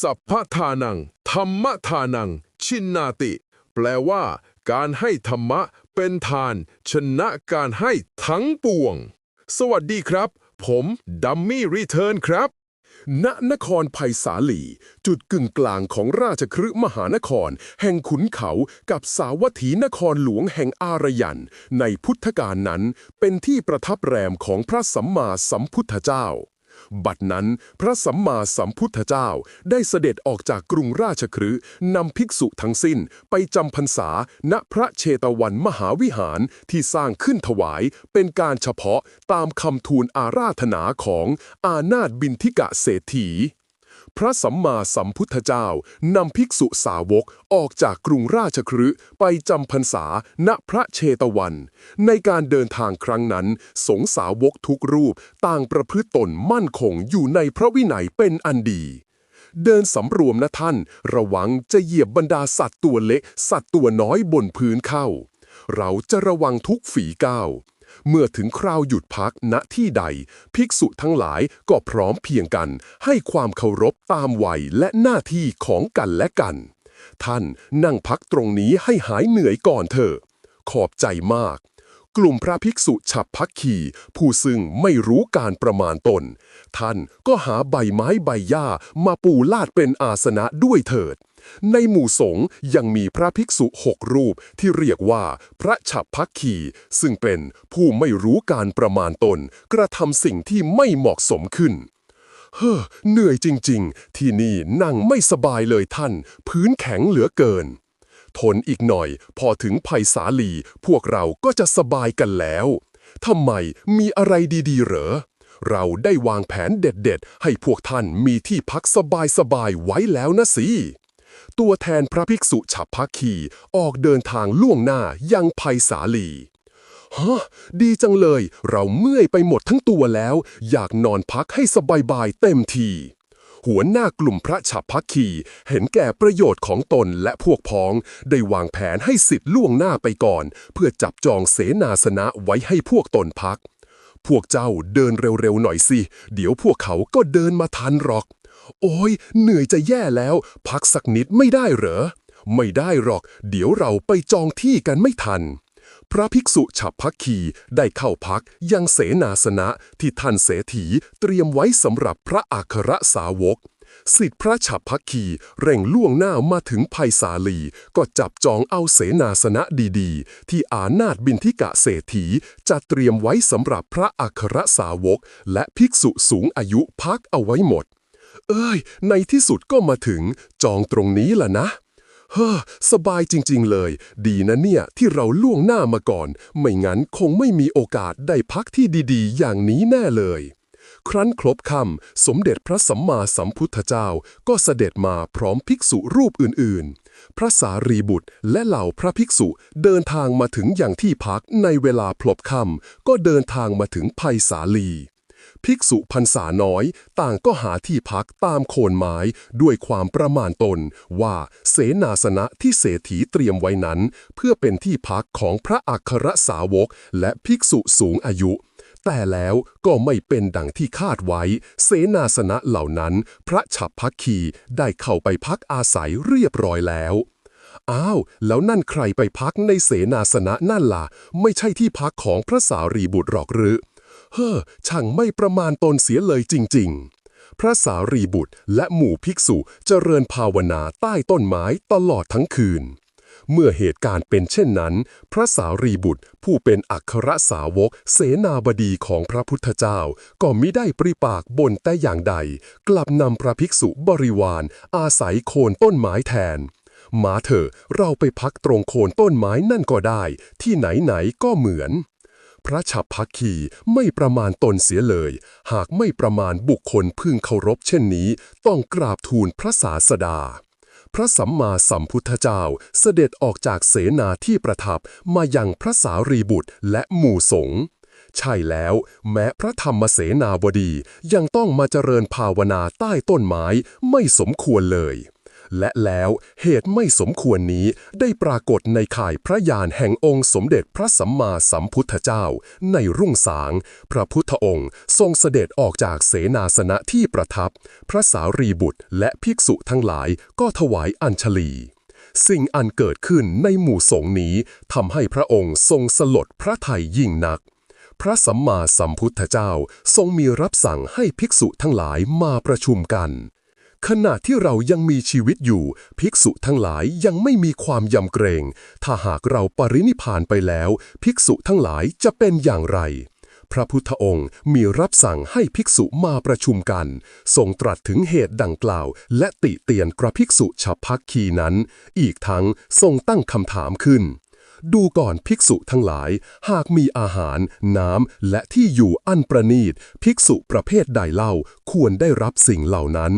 สัพพทานัง ธรรมทานัง ชินนาติ แปลว่า การให้ธรรมะเป็นทาน ชนะการให้ทั้งปวง สวัสดีครับ ผมดัมมี่รีเทิร์นครับ ณนครไผ่สาลี จุดกึ่งกลางของราชคฤห์มหานคร แห่งขุนเขากับสาวัตถีนครหลวงแห่งอารยัน ในพุทธกาลนั้น เป็นที่ประทับแรมของพระสัมมาสัมพุทธเจ้า บัดนั้นพระสัมมาสัมพุทธเจ้าได้เสด็จออกจากกรุงราชคฤห์นำภิกษุทั้งสิ้นไปจำพรรษาณพระเชตวันมหาวิหารที่สร้างขึ้นถวายเป็นการเฉพาะตามคำทูลอาราธนาของอานาถบินทิกะเศรษฐี พระสัมมาสัมพุทธเจ้านำภิกษุสาวกออกจากกรุงราชคฤห์ไปจำพรรษาณพระเชตวัน ในการเดินทางครั้งนั้น สงสาวกทุกรูปต่างประพฤติตนมั่นคงอยู่ในพระวินัยเป็นอันดีเดินสำรวมนะท่าน ระวังจะเหยียบบรรดาสัตว์ตัวเล็ก สัตว์ตัวน้อยบนพื้นเข้า เราจะระวังทุกฝีก้าว เมื่อถึงคราวหยุดพักณที่ใด ภิกษุทั้งหลายก็พร้อมเพียงกัน ให้ความเคารพตามวัยและหน้าที่ของกันและกัน ท่านนั่งพักตรงนี้ให้หายเหนื่อยก่อนเถอะขอบใจมาก กลุ่มพระภิกษุฉับพักขีผู้ซึ่งไม่รู้การประมาณตน ท่านก็หาใบไม้ใบหญ้ามาปูลาดเป็นอาสนะด้วยเถิด ในหมู่สงฆ์ยังมีพระภิกษุหกรูปที่เรียกว่าพระฉับพักขีซึ่งเป็นผู้ไม่รู้การประมาณตน กระทำสิ่งที่ไม่เหมาะสมขึ้นเฮ้อเหนื่อยจริง ๆ ที่นี่นั่งไม่สบายเลยท่าน พื้นแข็งเหลือเกิน ทนอีกหน่อย พอถึงไผ่สาลี พวกเราก็จะสบายกันแล้วทำไมมีอะไรดีๆ เหรอ เราได้วางแผนเด็ดๆ ให้พวกท่านมีที่พักสบายๆ ไว้แล้วนะสิ ตัวแทนพระภิกษุฉับพักขีออกเดินทางล่วงหน้ายังไผ่สาลีฮะดีจังเลย เราเมื่อยไปหมดทั้งตัวแล้ว อยากนอนพักให้สบายๆ เต็มที หัวหน้ากลุ่มพระฉับพักขีเห็นแก่ประโยชน์ของตนและพวกพ้อง ได้วางแผนให้สิทธิ์ล่วงหน้าไปก่อน เพื่อจับจองเสนาสนะไว้ให้พวกตนพัก พวกเจ้าเดินเร็วๆหน่อยสิ เดี๋ยวพวกเขาก็เดินมาทันหรอก โอ้ยเหนื่อยจะแย่แล้ว พักสักนิดไม่ได้เหรอ ไม่ได้หรอก เดี๋ยวเราไปจองที่กันไม่ทัน พระภิกษุฉับพักขีได้เข้าพักยังเสนาสนะที่ท่านเสถีเตรียมไว้สำหรับพระอัครสาวกสิทธิพระฉับพักขีเร่งล่วงหน้ามาถึงภัยสาลี ก็จับจองเอาเสนาสนะดีๆ ที่อานาถบินทิกะเศรษฐีจะเตรียมไว้สำหรับพระอัครสาวก และภิกษุสูงอายุพักเอาไว้หมด เอ้ย ในที่สุดก็มาถึงจองตรงนี้ล่ะนะ เฮ้อสบายจริง ๆ เลย ดีนะเนี่ยที่เราล่วงหน้ามาก่อน ไม่งั้นคงไม่มีโอกาสได้พักที่ดีๆ อย่างนี้แน่เลย ครั้นครบคำสมเด็จพระสัมมาสัมพุทธเจ้าก็เสด็จมาพร้อมภิกษุรูปอื่น ๆ พระสารีบุตรและเหล่าพระภิกษุเดินทางมาถึงอย่างที่พักในเวลาพลบคำก็เดินทางมาถึงภัยสาลี ภิกษุพรรษาน้อยต่างก็หาที่พักตามโคนไม้ด้วยความประมาณตนว่าเสนาสนะที่เศรษฐีเตรียมไว้นั้น เพื่อเป็นที่พักของพระอัครสาวกและภิกษุสูงอายุ แต่แล้วก็ไม่เป็นดังที่คาดไว้ เสนาสนะเหล่านั้น พระฉับพักคีได้เข้าไปพักอาศัยเรียบร้อยแล้วอ้าว แล้วนั่นใครไปพักในเสนาสนะนั่นล่ะ ไม่ใช่ที่พักของพระสารีบุตรหรอกหรือ เฮ้อช่างไม่ประมาณตนเสียเลยจริง ๆ พระสารีบุตรและหมู่ภิกษุเจริญภาวนาใต้ต้นไม้ตลอดทั้งคืน เมื่อเหตุการณ์เป็นเช่นนั้น พระสารีบุตรผู้เป็นอัครสาวกเสนาบดีของพระพุทธเจ้า ก็มิได้ปริปากบนแต่อย่างใด กลับนำพระภิกษุบริวาร อาศัยโคนต้นไม้แทนมาเถอะเราไปพักตรงโคนต้นไม้นั่นก็ได้ ที่ไหนๆก็เหมือน พระฉับพักขีไม่ประมาณตนเสียเลย หากไม่ประมาณบุคคลพึงเคารพเช่นนี้ ต้องกราบทูลพระศาสดา พระสัมมาสัมพุทธเจ้าเสด็จออกจากเสนาที่ประทับมายังพระสารีบุตรและหมู่สงฆ์ใช่แล้ว แม้พระธรรมเสนาบดียังต้องมาเจริญภาวนาใต้ต้นไม้ไม่สมควรเลย และแล้วเหตุไม่สมควรนี้ได้ปรากฏในข่ายพระยานแห่งองค์สมเด็จพระสัมมาสัมพุทธเจ้า ในรุ่งสาง พระพุทธองค์ ทรงเสด็จออกจากเสนาสนะที่ประทับ พระสารีบุตรและภิกษุทั้งหลายก็ถวายอัญชลีสิ่งอันเกิดขึ้นในหมู่สงฆ์นี้ทำให้พระองค์ทรงสลดพระทัยยิ่งนัก พระสัมมาสัมพุทธเจ้าทรงมีรับสั่งให้ภิกษุทั้งหลายมาประชุมกัน ขณะที่เรายังมีชีวิตอยู่ ภิกษุทั้งหลายยังไม่มีความยำเกรง ถ้าหากเราปรินิพานไปแล้ว ภิกษุทั้งหลายจะเป็นอย่างไร พระพุทธองค์มีรับสั่งให้ภิกษุมาประชุมกัน ทรงตรัสถึงเหตุดังกล่าว และติเตียนกระภิกษุฉับพักคีนั้น อีกทั้งทรงตั้งคำถามขึ้นดูก่อนภิกษุทั้งหลาย หากมีอาหาร น้ำ และที่อยู่อันประนีต ภิกษุประเภทใดเล่าควรได้รับสิ่งเหล่านั้น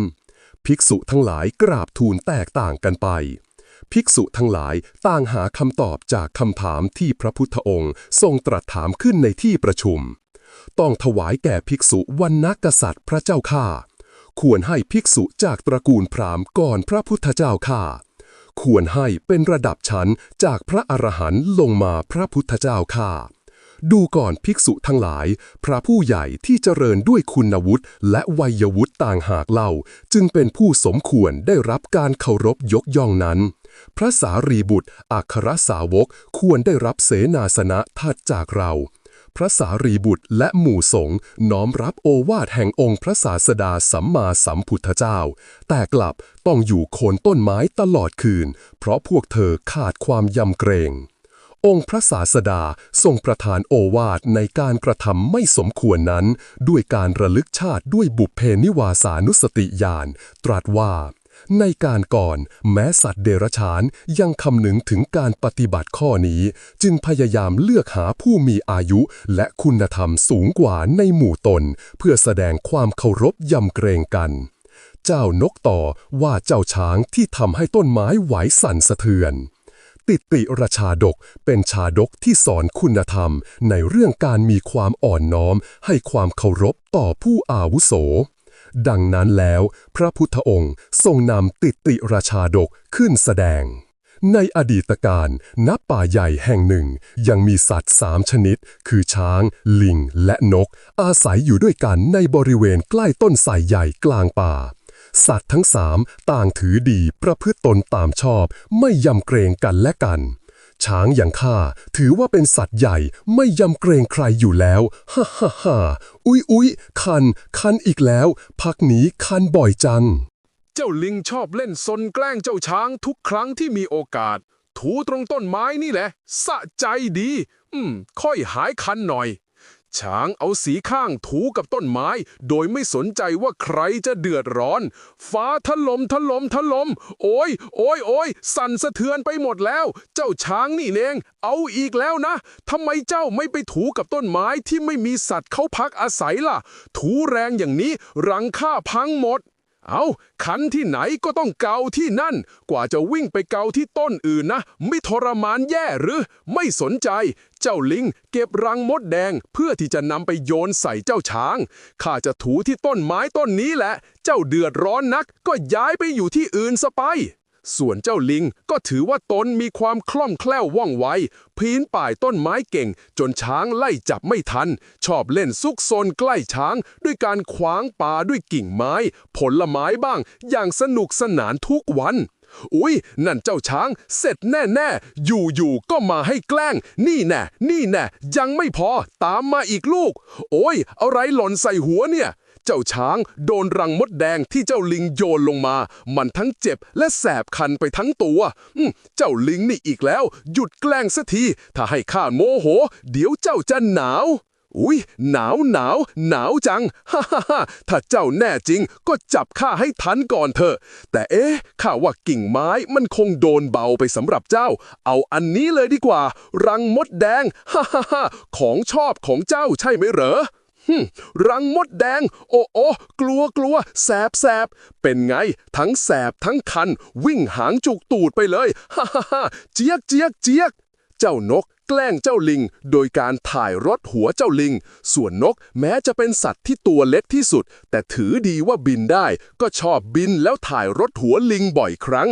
ภิกษุทั้งหลายกราบทูลแตกต่างกันไป ภิกษุทั้งหลายต่างหาคำตอบจากคำถามที่พระพุทธองค์ทรงตรัสถามขึ้นในที่ประชุม ต้องถวายแก่ภิกษุวันนักกษัตริย์พระเจ้าข้าควรให้ภิกษุจากตระกูลพราหมณ์ก่อนพระพุทธเจ้าข้าควรให้เป็นระดับชั้นจากพระอรหันต์ลงมาพระพุทธเจ้าข้า ดูก่อนภิกษุทั้งหลาย พระผู้ใหญ่ที่เจริญด้วยคุณวุฒิและวัยวุฒิต่างหากเล่า จึงเป็นผู้สมควรได้รับการเคารพยกย่องนั้น พระสารีบุตร อัครสาวกควรได้รับเสนาสนะถัดจากเราพระสารีบุตรและหมู่สงฆ์น้อมรับโอวาทแห่งองค์พระศาสดาสัมมาสัมพุทธเจ้า แต่กลับต้องอยู่โคนต้นไม้ตลอดคืน เพราะพวกเธอขาดความยำเกรง องค์พระศาสดาทรงประทานโอวาทในการกระทำไม่สมควรนั้น ด้วยการระลึกชาติด้วยบุพเพนิวาสานุสติญาณตรัสว่า ในการก่อนแม้สัตว์เดรัจฉานยังคำนึงถึงการปฏิบัติข้อนี้ จึงพยายามเลือกหาผู้มีอายุและคุณธรรมสูงกว่าในหมู่ตน เพื่อแสดงความเคารพยำเกรงกัน เจ้านกต่อว่าเจ้าช้างที่ทำให้ต้นไม้ไหวสั่นสะเทือน ติติรชาดก เป็นชาดกที่สอนคุณธรรม ในเรื่องการมีความอ่อนน้อม ให้ความเคารพต่อผู้อาวุโส ดังนั้นแล้ว พระพุทธองค์ทรงนำติติราชาดกขึ้นแสดงในอดีตการณป่าใหญ่แห่งหนึ่ง ยังมีสัตว์สามชนิด คือช้าง ลิง และนก อาศัยอยู่ด้วยกันในบริเวณใกล้ต้นไทรใหญ่กลางป่า สัตว์ทั้งสามต่างถือดีประพฤติตนตามชอบ ไม่ยำเกรงกันและกัน ช้างอย่างข้าถือว่าเป็นสัตว์ใหญ่ไม่ยำเกรงใครอยู่แล้ว ฮ่าฮ่าฮ่าอุ๊ยอุ๊ยคัน คันอีกแล้ว พักนี้คันบ่อยจัง เจ้าลิงชอบเล่นซนแกล้งเจ้าช้างทุกครั้งที่มีโอกาส ถูตรงต้นไม้นี่แหละ สะใจดี อืม ค่อยหายคันหน่อย ช้างเอาสีข้างถูกับต้นไม้ โดยไม่สนใจว่าใครจะเดือดร้อน ฟ้าถล่มถล่มถล่มโอ้ยโอ้ยโอ้ยสั่นสะเทือนไปหมดแล้ว เจ้าช้างนี่เองเอาอีกแล้วนะทำไมเจ้าไม่ไปถูกับต้นไม้ที่ไม่มีสัตว์เขาพักอาศัยล่ะ ถูแรงอย่างนี้รังค่าพังหมดเอาคันที่ไหนก็ต้องเกาที่นั่น กว่าจะวิ่งไปเกาที่ต้นอื่นนะ ไม่ทรมานแย่หรือ ไม่สนใจ เจ้าลิงเก็บรังมดแดงเพื่อที่จะนำไปโยนใส่เจ้าช้าง ข้าจะถูที่ต้นไม้ต้นนี้แหละ เจ้าเดือดร้อนนักก็ย้ายไปอยู่ที่อื่นซะไป ส่วนเจ้าลิงก็ถือว่าตนมีความคล่องแคล่วว่องไว พีนป่ายต้นไม้เก่ง จนช้างไล่จับไม่ทัน ชอบเล่นซุกซนใกล้ช้าง ด้วยการขวางป่าด้วยกิ่งไม้ ผลไม้บ้าง อย่างสนุกสนานทุกวัน อุ๊ย นั่นเจ้าช้าง เสร็จแน่ ๆ อยู่ๆก็มาให้แกล้ง นี่แน่ นี่แน่ ยังไม่พอ ตามมาอีกลูก โอ้ย อะไรหล่นใส่หัวเนี่ย เจ้าช้างโดนรังมดแดงที่เจ้าลิงโยนลงมา มันทั้งเจ็บและแสบคันไปทั้งตัว อืมเจ้าลิงนี่อีกแล้ว หยุดแกล้งสักที ถ้าให้ข้าโมโห เดี๋ยวเจ้าจะหนาว อุ้ยหนาวหนาวหนาวจังฮ่าฮ่าฮ่าถ้าเจ้าแน่จริงก็จับข้าให้ทันก่อนเถอะ แต่เอ๊ะข้าว่ากิ่งไม้มันคงโดนเบาไปสำหรับเจ้า เอาอันนี้เลยดีกว่า รังมดแดง ฮ่าฮ่าฮ่าของชอบของเจ้าใช่ไหมเหรอฮึรังมดแดง โอ้โอ้กลัวกลัวแสบแสบเป็นไง ทั้งแสบทั้งคัน วิ่งหางจุกตูดไปเลย ฮ่าฮ่าฮ่าเจี๊ยกเจี๊ยกเจี๊ยก เจ้านก แกล้งเจ้าลิง โดยการถ่ายรถหัวเจ้าลิง ส่วนนกแม้จะเป็นสัตว์ที่ตัวเล็กที่สุด แต่ถือดีว่าบินได้ ก็ชอบบินแล้วถ่ายรถหัวลิงบ่อยครั้ง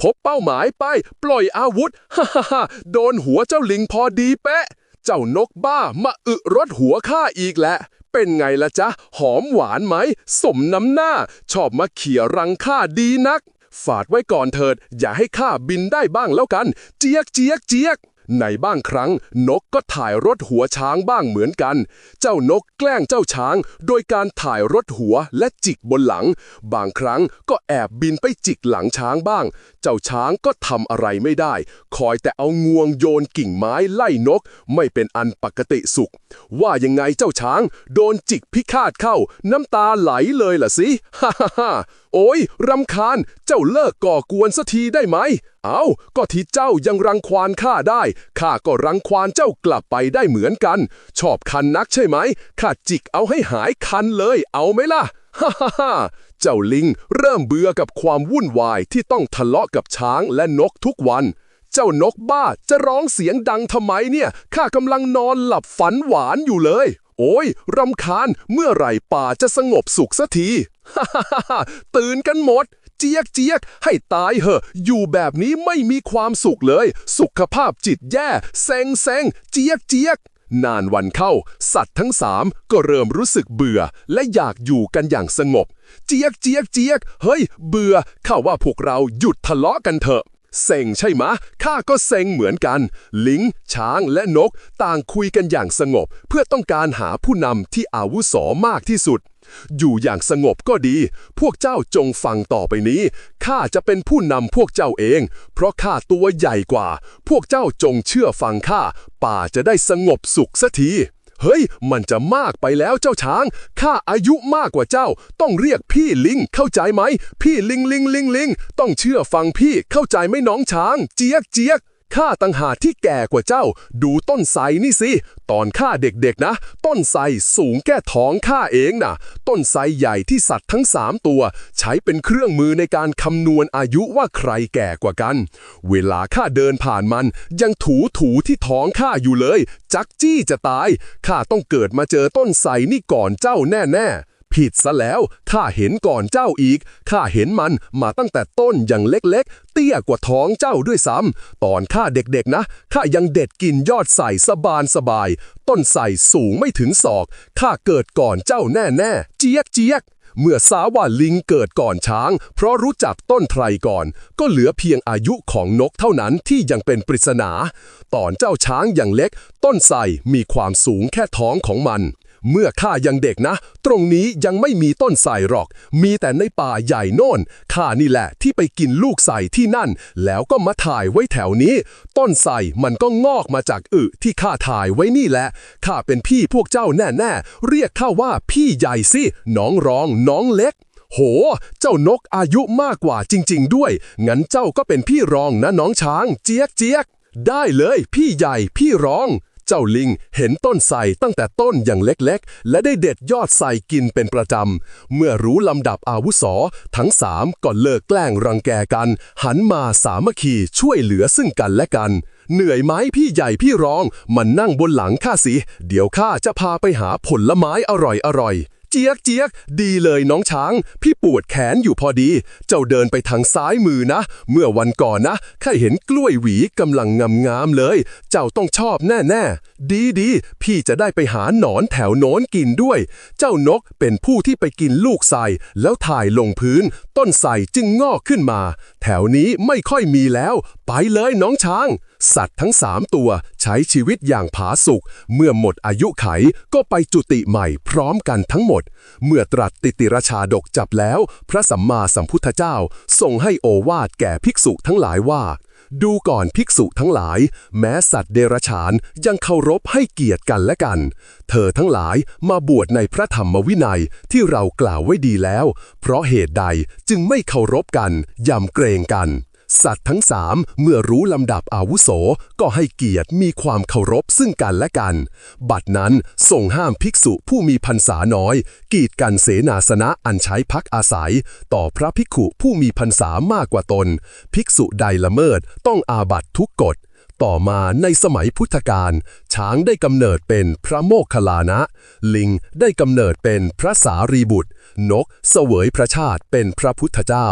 พบเป้าหมายไป ปล่อยอาวุธฮ่าฮ่าฮ่าโดนหัวเจ้าลิงพอดีเป๊ะเจ้านกบ้ามาอึรถหัวข้าอีกแหละเป็นไงละจ๊ะ หอมหวานไหม สมน้ำหน้า ชอบมาเขี่ยรังข้าดีนัก ฝาดไว้ก่อนเถิด อย่าให้ข้าบินได้บ้างแล้วกัน เจียกเจียกเจียก ในบ้างครั้งนกก็ถ่ายรถหัวช้างบ้างเหมือนกัน เจ้านกแกล้งเจ้าช้าง โดยการถ่ายรถหัวและจิกบนหลัง บางครั้งก็แอบบินไปจิกหลังช้างบ้าง เจ้าช้างก็ทำอะไรไม่ได้ คอยแต่เอางวงโยนกิ่งไม้ไล่นก ไม่เป็นอันปกติสุข ว่ายังไงเจ้าช้าง โดนจิกพิฆาตเข้า น้ำตาไหลเลยล่ะสิฮ่าฮ่าฮ่า โอ้ยรำคาญ เจ้าเลิกก่อกวนสักทีได้ไหม เอาก็ที่เจ้ายังรังควานข้าได้ ข้าก็รังควานเจ้ากลับไปได้เหมือนกัน ชอบคันนักใช่ไหม ข้าจิกเอาให้หายคันเลย เอาไหมล่ะ ฮ่าฮ่าฮ่าเจ้าลิงเริ่มเบื่อกับความวุ่นวายที่ต้องทะเลาะกับช้างและนกทุกวัน เจ้านกบ้าจะร้องเสียงดังทำไมเนี่ย ข้ากำลังนอนหลับฝันหวานอยู่เลย โอ้ยรำคาญ เมื่อไหร่ป่าจะสงบสุขสักที ฮ่าฮ่าตื่นกันหมด เจียกเจียกให้ตายเหอะ อยู่แบบนี้ไม่มีความสุขเลย สุขภาพจิตแย่เซ็งเซ็งเจียกเจียกนานวันเข้า สัตว์ทั้งสามก็เริ่มรู้สึกเบื่อ และอยากอยู่กันอย่างสงบ เจียกเจียกเจียกเฮ้ย เบื่อข้าว่าพวกเราหยุดทะเลาะกันเถอะเซ็งใช่ไหมข้าก็เซ็งเหมือนกัน ลิง ช้างและนก ต่างคุยกันอย่างสงบ เพื่อต้องการหาผู้นำที่อาวุโสมากที่สุด อยู่อย่างสงบก็ดี พวกเจ้าจงฟังต่อไปนี้ ข้าจะเป็นผู้นำพวกเจ้าเอง เพราะข้าตัวใหญ่กว่า พวกเจ้าจงเชื่อฟังข้า ป่าจะได้สงบสุขสักที เฮ้ย มันจะมากไปแล้วเจ้าช้าง ข้าอายุมากกว่าเจ้า ต้องเรียกพี่ลิง เข้าใจไหม พี่ลิงลิงลิงลิง ต้องเชื่อฟังพี่ เข้าใจไหมน้องช้าง เจี๊ยกเจี๊ยก ข้าต่างหากที่แก่กว่าเจ้า ดูต้นไทรนี่สิ ตอนข้าเด็กๆนะ ต้นไทรสูงแก้ท้องข้าเองนะต้นไทรใหญ่ที่สัตว์ทั้งสามตัว ใช้เป็นเครื่องมือในการคำนวณอายุว่าใครแก่กว่ากัน เวลาข้าเดินผ่านมัน ยังถูถูที่ท้องข้าอยู่เลย จักจี้จะตายข้าต้องเกิดมาเจอต้นไทรนี่ก่อนเจ้าแน่ๆ ผิดซะแล้วข้าเห็นก่อนเจ้าอีกข้าเห็นมันมาตั้งแต่ต้นอย่างเล็กๆ เตี้ยกว่าท้องเจ้าด้วยซ้ำตอนข้าเด็กๆนะข้ายังเด็ดกินยอดใส่สบานสบาย ต้นใส่สูงไม่ถึงศอกข้าเกิดก่อนเจ้าแน่ๆเจี๊ยกเจี๊ยกเมื่อสาว่าลิงเกิดก่อนช้าง เพราะรู้จักต้นไทรก่อน ก็เหลือเพียงอายุของนกเท่านั้นที่ยังเป็นปริศนา ตอนเจ้าช้างอย่างเล็ก ต้นไทรมีความสูงแค่ท้องของมัน เมื่อข้ายังเด็กนะ ตรงนี้ยังไม่มีต้นไทรหรอก มีแต่ในป่าใหญ่โน่นข้านี่แหละที่ไปกินลูกไทรที่นั่น แล้วก็มาถ่ายไว้แถวนี้ ต้นไทรมันก็งอกมาจากอึที่ข้าถ่ายไว้นี่แหละข้าเป็นพี่พวกเจ้าแน่ๆ เรียกข้าว่าพี่ใหญ่สิน้องรองน้องเล็ก โห เจ้านกอายุมากกว่าจริง ๆ ด้วย งั้นเจ้าก็เป็นพี่รองนะน้องช้าง เจี๊ยกเจี๊ยกได้เลย พี่ใหญ่พี่รอง เจ้าลิงเห็นต้นไทรตั้งแต่ต้นอย่างเล็กๆ และได้เด็ดยอดไทรกินเป็นประจำ เมื่อรู้ลำดับอาวุโสทั้งสามก็เลิกแกล้งรังแกกัน หันมาสามัคคีช่วยเหลือซึ่งกันและกัน เหนื่อยไหมพี่ใหญ่พี่รอง มันนั่งบนหลังข้าสิ เดี๋ยวข้าจะพาไปหาผลไม้อร่อยๆ เจี๊ยกเจี๊ยกดีเลยน้องช้าง พี่ปวดแขนอยู่พอดี เจ้าเดินไปทางซ้ายมือนะ เมื่อวันก่อนนะข้าเห็นกล้วยหวีกำลังงามๆเลย เจ้าต้องชอบแน่ๆ ดีดีพี่จะได้ไปหาหนอนแถวโน้นกินด้วย เจ้านกเป็นผู้ที่ไปกินลูกไทรแล้วถ่ายลงพื้น ต้นไทรจึงงอกขึ้นมา แถวนี้ไม่ค่อยมีแล้ว ไปเลยน้องช้างสัตว์ทั้งสามตัวใช้ชีวิตอย่างผาสุก เมื่อหมดอายุไขก็ไปจุติใหม่พร้อมกันทั้งหมด เมื่อตรัสติติรชาดกจับแล้ว พระสัมมาสัมพุทธเจ้าทรงให้โอวาทแก่ภิกษุทั้งหลายว่า ดูก่อนภิกษุทั้งหลาย แม้สัตว์เดรัจฉานยังเคารพให้เกียรติกันและกัน เธอทั้งหลายมาบวชในพระธรรมวินัยที่เรากล่าวไว้ดีแล้ว เพราะเหตุใดจึงไม่เคารพกันยำเกรงกัน สัตว์ทั้งสามเมื่อรู้ลำดับอาวุโสก็ให้เกียรติมีความเคารพซึ่งกันและกัน บัดนั้นทรงห้ามภิกษุผู้มีพรรษาน้อย กีดกันเสนาสนะอันใช้พักอาศัย ต่อพระภิกขุผู้มีพรรษามากกว่าตน ภิกษุใดละเมิดต้องอาบัตทุกกฎต่อมาในสมัยพุทธกาลช้างได้กำเนิดเป็นพระโมคคัลลานะ ลิงได้กำเนิดเป็นพระสารีบุตร นกเสวยพระชาติเป็นพระพุทธเจ้า